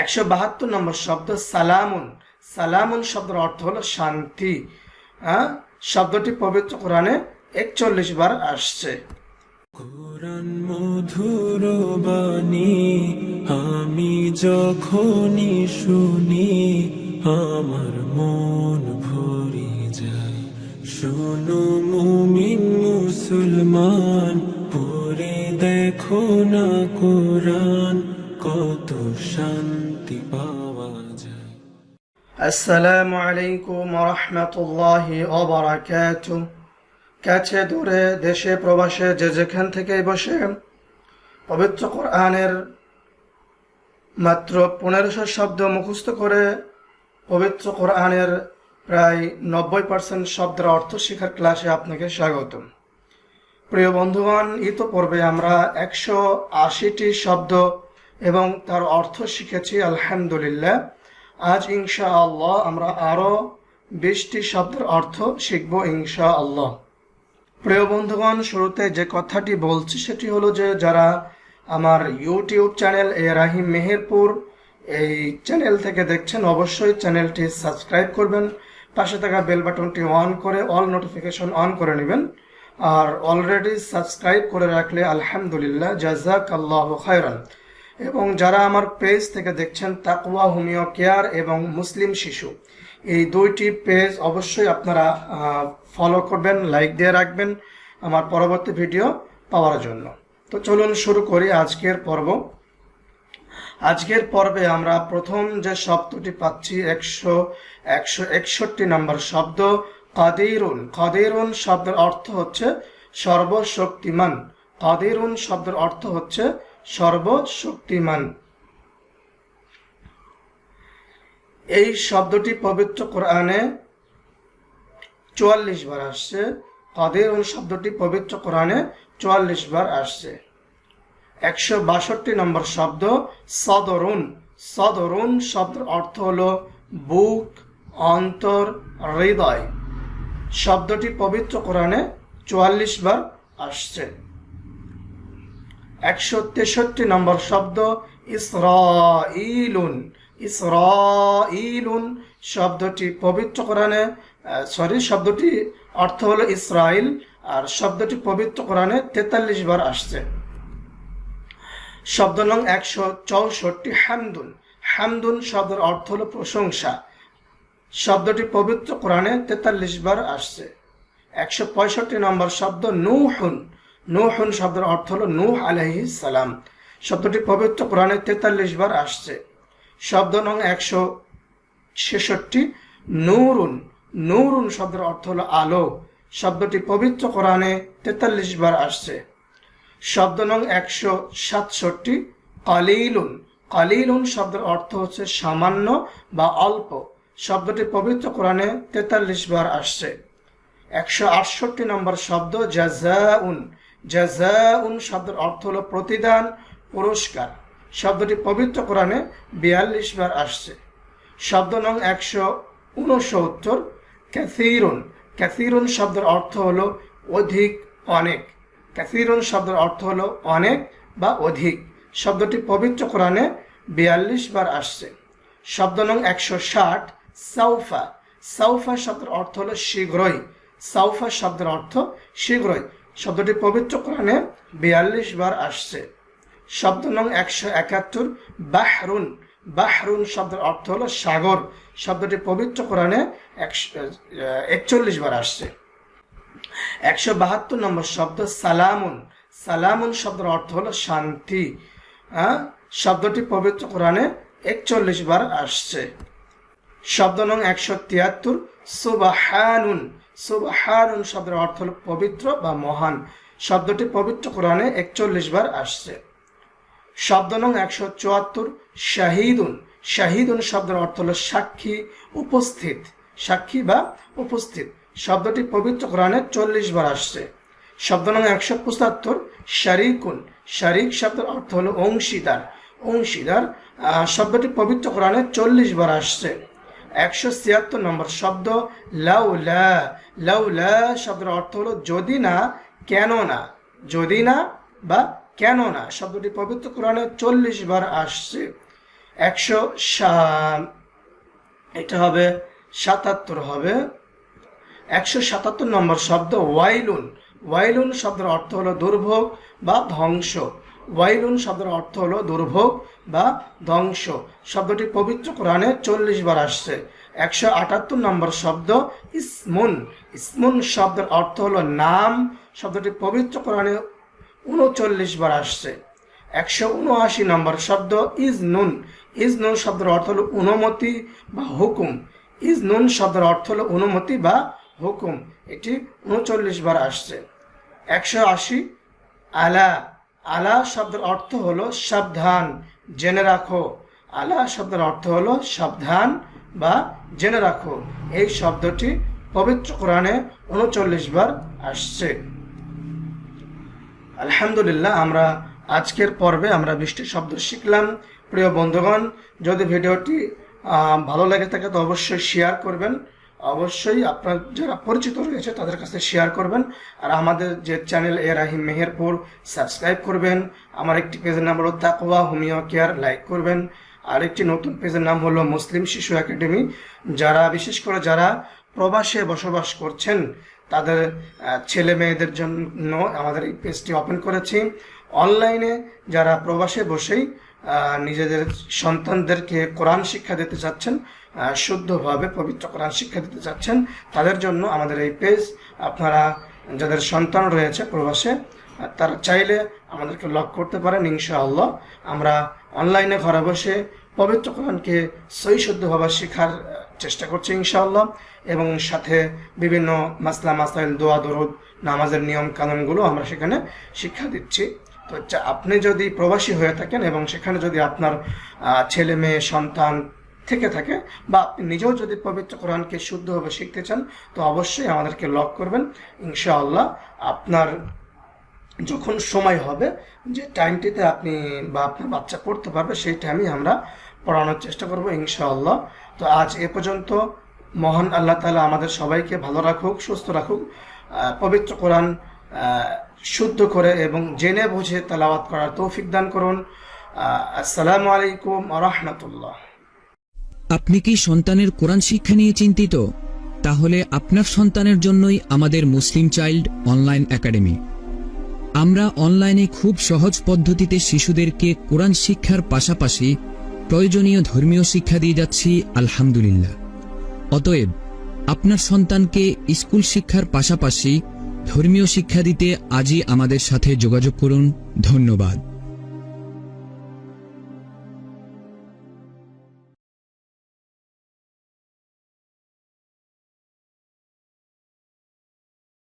একশো বাহাত্তর নম্বর শব্দ সালামুন। সালামুন শব্দের অর্থ হলো শান্তি। হ্যাঁ? শব্দটি পবিত্র কোরআনে একচল্লিশ বার আসছে। কোরআন মধুর বাণী, আমি যখনই শুনি, আমার মন ভরে যায়। শোনো মুমিন মুসলমান, পড়ে দেখো না কোরআন। কত শান্তি পাওয়া যায়। আসসালামু আলাইকুম রহমতুল্লাহ ওবরাকাত কাছে দূরে দেশে প্রবাসে যে যেখান থেকে বসে, পবিত্র কোরআনের মাত্র পনেরোশো শব্দ মুখস্থ করে পবিত্র কোরআনের প্রায় নব্বই পার্সেন্ট শব্দের অর্থ শেখার ক্লাসে আপনাকে স্বাগতম। প্রিয় বন্ধুগণ, ইতোপূর্বে আমরা একশো আশিটি শব্দ এবং তার অর্থ শিখেছি, আলহামদুলিল্লাহ। আজ ইনশা আল্লাহ আমরা আরও বিশটি শব্দের অর্থ শিখব ইনশা আল্লাহ প্রিয় বন্ধুগণ, শুরুতে যে কথাটি বলছি সেটি হলো যে যারা আমার ইউটিউব চ্যানেল এ রাহিম মেহেরপুর, এই চ্যানেল থেকে দেখছেন, অবশ্যই চ্যানেলটি সাবস্ক্রাইব করবেন, পাশে থাকা বেল বাটনটি অন করে অল নোটিফিকেশন অন করে নেবেন, আর অলরেডি সাবস্ক্রাইব করে রাখলে আলহামদুলিল্লাহ জাজাক আল্লাহ খায়রান। এবং যারা আমার পেজ থেকে দেখছেন, তাকওয়া, হোমিও কেয়ার এবং মুসলিম শিশু, এই দুইটি পেজ অবশ্যই আপনারা ফলো করবেন লাইক দিয়ে রাখবেন আমার পরবর্তী ভিডিও পাওয়ার জন্য। তো চলুন শুরু করি আজকের পর্ব। আজকের পর্বে আমরা প্রথম যে শব্দটি পাচ্ছি, একশো একশো একষট্টি নম্বর শব্দ, কাদিরুন। কাদিরুন শব্দের অর্থ হচ্ছে সর্বশক্তিমান। কাদিরুন শব্দের অর্থ হচ্ছে সর্বশক্তিমান এই শব্দটি পবিত্র কোরআনে চুয়াল্লিশ বার আসছে। কাদিরুন শব্দটি পবিত্র কোরআনে চুয়াল্লিশ বার আসছে। একশো বাষট্টি নম্বর শব্দ সদরুন। সদরুন শব্দের অর্থ হল বুক, অন্তর, হৃদয়। শব্দটি পবিত্র কোরআনে চুয়াল্লিশ বার আসছে। একশো তেষট্টি নম্বর শব্দ ইসরাইলুন ইসরাইলুন শব্দটি পবিত্র কোরআনে সরি শব্দটি অর্থ হলো ইসরাইল, আর শব্দটি পবিত্র কোরআনে তেতাল্লিশ বার আসছে। শব্দ নং একশো চৌষট্টি, হামদুন। হামদুন শব্দের অর্থ হলো প্রশংসা। শব্দটি পবিত্র কোরআনে তেতাল্লিশ বার আসছে। একশো পঁয়ষট্টি নম্বর শব্দ নুহুন। নুহুন শব্দের অর্থ হলো নূহ আলহি সালাম। শব্দটি পবিত্র কোরআনে তেতাল্লিশ বার আসছে। শব্দ নং একশো ছেষট্টি, নূরুন। নূরুন শব্দের অর্থ হল আলো। শব্দটি পবিত্র কোরআনে তেতাল্লিশ বার আসছে। শব্দ নং একশো সাতষট্টি, কালিলুন। কালিলুন শব্দের অর্থ হচ্ছে সামান্য বা অল্প। শব্দটি পবিত্র কোরআনে তেতাল্লিশ বার আসছে। একশো আটষট্টি নম্বর শব্দ জাজাউন। জাজাউন শব্দের অর্থ হলো প্রতিদান, পুরস্কার। শব্দটি পবিত্র কোরআনে বিয়াল্লিশ বার আসছে। শব্দ নং একশো উনসত্তর ক্যাথিরুন ক্যাথিরুন শব্দের অর্থ হলো অধিক, অনেক। ক্যাথিরুন শব্দের অর্থ হলো অনেক বা অধিক। শব্দটি পবিত্র কোরআনে বিয়াল্লিশ বার আসছে। শব্দ নং একশো ষাট, সাউফা। সাউফা শব্দের অর্থ হলো শীঘ্রই। সাউফা শব্দের অর্থ শীঘ্রই। শব্দটি পবিত্র কোরআনে বিয়াল্লিশ বার আসছে। শব্দ নং একশো একাত্তর, বাহরুন। বাহরুন শব্দের অর্থ হলো সাগর। শব্দটি পবিত্র কোরআনে একচল্লিশ বার আসছে। একশো বাহাত্তর নম্বর শব্দ সালামুন। সালামুন শব্দের অর্থ হলো শান্তি। হ্যাঁ শব্দটি পবিত্র কোরআনে একচল্লিশ বার আসছে। শব্দ নং একশো তিয়াত্তর, সুবাহানুন। সুবাহানুন শব্দের অর্থ হল পবিত্র বা মহান। শব্দটি পবিত্র কোরআনে একচল্লিশ বার আসছে। শব্দ নং একশো চুয়াত্তর, শাহিদুন। শাহিদুন শব্দের অর্থ হল সাক্ষী, উপস্থিত। সাক্ষী বা উপস্থিত। শব্দটি পবিত্র কোরআনে চল্লিশ বার আসছে। শব্দ নং একশো পঁচাত্তর, শারিকুন। শারিক শব্দের অর্থ হলো অংশীদার। অংশীদার শব্দটি পবিত্র কোরআনে চল্লিশ বার আসছে। একশো ছিয়াত্তর নম্বর শব্দ লাউলা। লাউলা শব্দের অর্থ হলো যদি না, কেন না। যদি না বা কেন না। শব্দটি পবিত্র কোরআনে চল্লিশ বার আসছে। একশো এটা হবে সাতাত্তর হবে। একশো সাতাত্তর নম্বর শব্দ ওয়াইলুন। ওয়াইলুন শব্দের অর্থ হলো দুর্ভোগ বা ধ্বংস। ওয়াইলুন শব্দের অর্থ হলো দুর্ভোগ বা ধ্বংস। শব্দটি পবিত্র কোরআনে চল্লিশ বার আসছে। একশো আটাত্তর নম্বর শব্দ ইসমুন। ইসমুন শব্দের অর্থ হলো নাম। শব্দটি পবিত্র কোরআনে উনচল্লিশ বার আসছে। একশো উনআশি নম্বর শব্দ ইজ নুন ইজ নুন শব্দের অর্থ হলো অনুমতি বা হুকুম। ইজ নুন শব্দের অর্থ হলো অনুমতি বা হুকুম। এটি উনচল্লিশ বার আসছে। একশো আশি আলা। আলা শব্দের অর্থ হলো সাবধান, জেনে রাখো। আলা শব্দের অর্থ হলো সাবধান বা জেনে রাখো। এই শব্দটি পবিত্র কোরআনে উনচল্লিশ বার আসছে। আলহামদুলিল্লাহ, আমরা আজকের পর্বে আমরা বৃষ্টি শব্দ শিখলাম। প্রিয় বন্ধুগণ, যদি ভিডিওটি ভালো লেগে থাকে তো অবশ্যই শেয়ার করবেন। অবশ্যই আপনার যারা পরিচিত রয়েছে তাদের কাছে শেয়ার করবেন। আর আমাদের যে চ্যানেল এ রাহিম মেহেরপুর সাবস্ক্রাইব করবেন। আমার একটি পেজের নাম হলো তাকওয়া হোমিও কেয়ার লাইক করবেন। আর একটি নতুন পেজের নাম হলো মুসলিম শিশু একাডেমি। যারা, বিশেষ করে যারা প্রবাসে বসবাস করছেন, তাদের ছেলে মেয়েদের জন্য আমাদের এই পেজটি ওপেন করেছি। অনলাইনে যারা প্রবাসে বসেই নিজেদের সন্তানদেরকে কোরআন শিক্ষা দিতে চাচ্ছেন শুদ্ধভাবে পবিত্র কোরআন শিক্ষা দিতে চাচ্ছেন। তাদের জন্য আমাদের এই পেজ, আপনারা যাদের সন্তান রয়েছে প্রবাসে তারা চাইলে আমাদেরকে লক করতে পারেন, ইনশাআল্লাহ। আমরা অনলাইনে ঘরে বসে পবিত্র কোরআনকে সই শুদ্ধভাবে শেখার চেষ্টা করছি, ইনশাআল্লাহ। এবং সাথে বিভিন্ন মাসলা, মাসাইল, দোয়া, দরুদ, নামাজের নিয়ম, কানুনগুলো আমরা সেখানে শিক্ষা দিচ্ছি। তো চা- আপনি যদি প্রবাসী হয়ে থাকেন এবং সেখানে যদি আপনার ছেলে, মেয়ে, সন্তান থেকে থাকে বা আপনি নিজেও যদি পবিত্র কোরআনকে শুদ্ধভাবে শিখতে চান, তো অবশ্যই আমাদেরকে লক করবেন। ইনশাআল্লাহ আপনার যখন সময় হবে, যে টাইমটিতে আপনি বা আপনার বাচ্চা পড়তে পারবে, সেই টাইমে আমরা পড়ানোর চেষ্টা করব ইনশাআল্লাহ। তো আজ এ পর্যন্ত। মহান আল্লাহ তাআলা আমাদের সবাইকে ভালো রাখুক, সুস্থ রাখুক পবিত্র কোরআন শুদ্ধ করে এবং জেনে বুঝে তেলাওয়াত করার তৌফিক দান করুন। আসসালামু আলাইকুম রহমতুল্লাহ। আপনি কি সন্তানের কোরআন শিক্ষা নিয়ে চিন্তিত? তাহলে আপনার সন্তানের জন্যই আমাদের মুসলিম চাইল্ড অনলাইন একাডেমি। আমরা অনলাইনে খুব সহজ পদ্ধতিতে শিশুদেরকে কোরআন শিক্ষার পাশাপাশি প্রয়োজনীয় ধর্মীয় শিক্ষা দিয়ে যাচ্ছি, আলহামদুলিল্লাহ। অতএব, আপনার সন্তানকে স্কুল শিক্ষার পাশাপাশি ধর্মীয় শিক্ষা দিতে আজই আমাদের সাথে যোগাযোগ করুন। ধন্যবাদ।